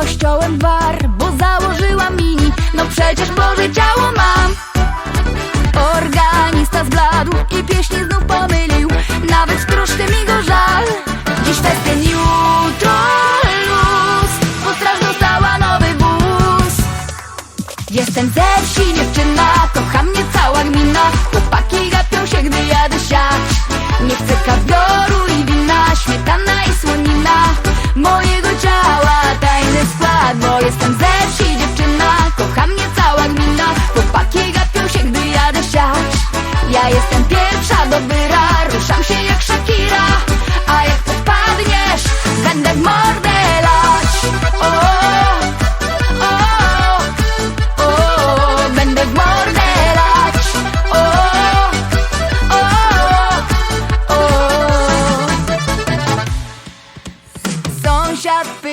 jak war, bo założyłam mini. No przecież Boże ciało mam. Organista zbladł i pieśni znów pomylił. Nawet troszkę mi go żal. Dziś festyn, jutro luz Bo straż dostała nowy wóz. Jestem ze wsi dziewczyna, kocha mnie cała gmina. Chłopaki gapią się,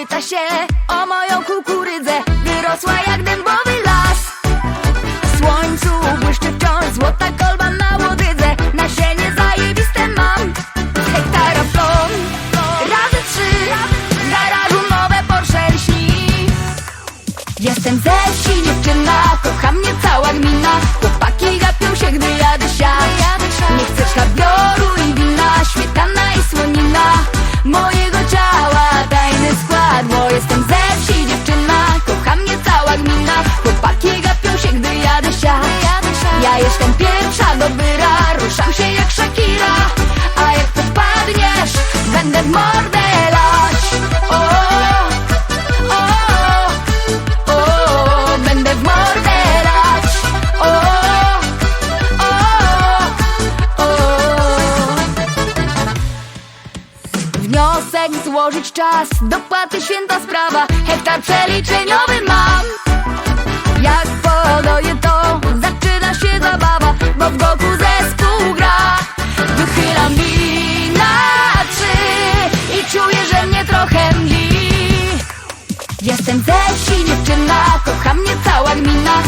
pyta się o moją kukurydzę. Wyrosła jak dębowy las. W słońcu błyszczy wciąż złota kolba na łodydze. Nasienie zajebiste mam. Hektara plon. Razy trzy. Garażu nowe Porsche lśni. Jestem ze wsi dziewczyna. Kocha mnie cała gmina. Chłopaki gapią się, gdy jadę siać. Nie chcesz kabioru Jestem pierwsza do wyra Ruszam się jak Shakira. A jak podpadniesz Będę w mordę lać. O, o, o, będę w mordę lać. O, o, o. Wniosek złożyć czas, dopłaty święta sprawa. Hektar przeliczeniowy Jestem ze wsi dziewczyna, kocha mnie cała gmina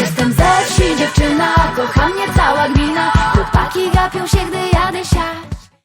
Jestem ze wsi dziewczyna, kocha mnie cała gmina. Chłopaki gapią się, gdy jadę siać.